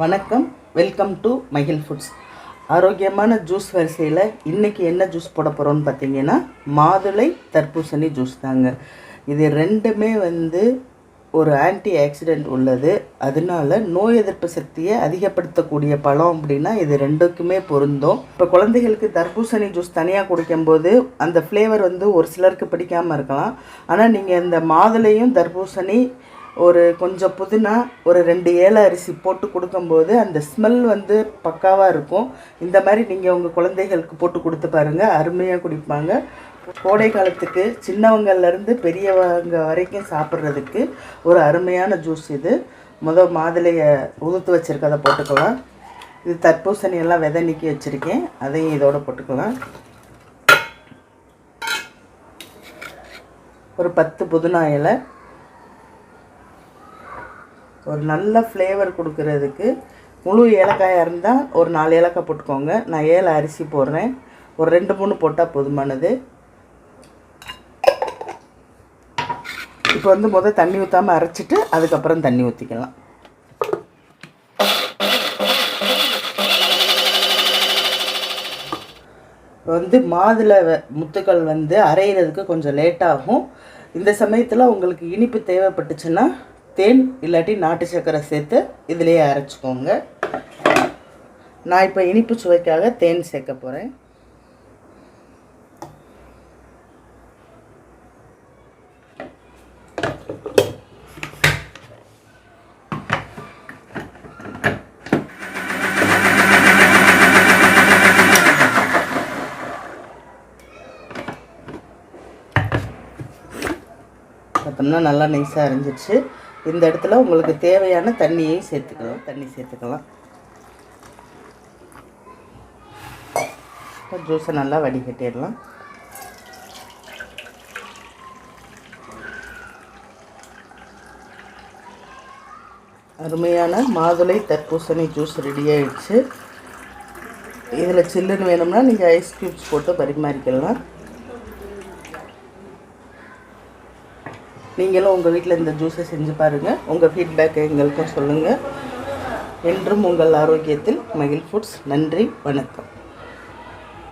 வணக்கம். Welcome to Magil foods ஆரோக்கியமான juice வரிசையில் இன்றைக்கி என்ன ஜூஸ் போட போகிறோம்னு பார்த்தீங்கன்னா மாதுளை தர்பூசணி ஜூஸ் தாங்க. இது ரெண்டுமே வந்து ஒரு ஆன்டி ஆக்சிடென்ட் உள்ளது. அதனால நோய் எதிர்ப்பு சக்தியை அதிகப்படுத்தக்கூடிய பழம் அப்படின்னா இது ரெண்டுக்குமே பொருந்தும். இப்போ குழந்தைகளுக்கு தர்பூசணி ஜூஸ் தனியாக குடிக்கும்போது அந்த ஃப்ளேவர் வந்து ஒரு சிலருக்கு பிடிக்காமல் இருக்கலாம். ஆனால் நீங்கள் இந்த மாதுளையும் தர்பூசணி ஒரு கொஞ்சம் புதினா ஒரு ரெண்டு ஏல அரிசி போட்டு கொடுக்கும்போது அந்த ஸ்மெல் வந்து பக்காவாக இருக்கும். இந்த மாதிரி நீங்கள் உங்கள் குழந்தைகளுக்கு போட்டு கொடுத்து பாருங்கள் அருமையாக குடிப்பாங்க. கோடை காலத்துக்கு சின்னவங்கள்லேருந்து பெரியவங்க வரைக்கும் சாப்பிட்றதுக்கு ஒரு அருமையான ஜூஸ் இது. முதல் மாதுளையை உதுத்து வச்சுருக்கதை போட்டுக்கலாம். இது தர்பூசணி எல்லாம் விதை நீக்கி வச்சுருக்கேன். அதையும் இதோட போட்டுக்கலாம். ஒரு பத்து புதினா இலை. ஒரு நல்ல ஃப்ளேவர் கொடுக்கறதுக்கு முழு ஏலக்காயாக இருந்தால் ஒரு நாலு ஏலக்காய் போட்டுக்கோங்க. நான் ஏல அரிசி போடுறேன். ஒரு ரெண்டு மூணு போட்டால் போதுமானது. இப்போ வந்து முதல் தண்ணி ஊற்றாமல் அரைச்சிட்டு அதுக்கப்புறம் தண்ணி ஊற்றிக்கலாம் வந்து மாதுளை முத்துக்கள் வந்து அரைகிறதுக்கு கொஞ்சம் லேட்டாகும் இந்த சமயத்தில் உங்களுக்கு இனிப்பு தேவைப்பட்டுச்சுன்னா தேன் இல்லாட்டி நாட்டு சர்க்கரை சேர்த்து இதிலேயே அரைச்சிக்கோங்க. நான் இப்போ இனிப்பு சுவைக்காக தேன் சேர்க்க போகிறேன் பார்த்தோம்னா நல்லா நைஸாக அரைஞ்சிருச்சு. இந்த இடத்துல உங்களுக்கு தேவையான தண்ணியையும் சேர்த்துக்கலாம். தண்ணி சேர்த்துக்கலாம். ஜூஸை நல்லா வடிகட்டிடலாம். அருமையான மாதுளை தர்பூசணி ஜூஸ் ரெடி ஆயிடுச்சு. இதில் சில்லுன்னு வேணும்னா நீங்கள் ஐஸ் க்யூப்ஸ் போட்டு பரிமாறிக்கலாம். நீங்களும் உங்கள் வீட்டில் இந்த ஜூஸை செஞ்சு பாருங்கள் உங்கள் ஃபீட்பேக்கை எங்களுக்கும் சொல்லுங்கள் என்றும் உங்கள் ஆரோக்கியத்தில் மகிழ் ஃபுட்ஸ் நன்றி வணக்கம்.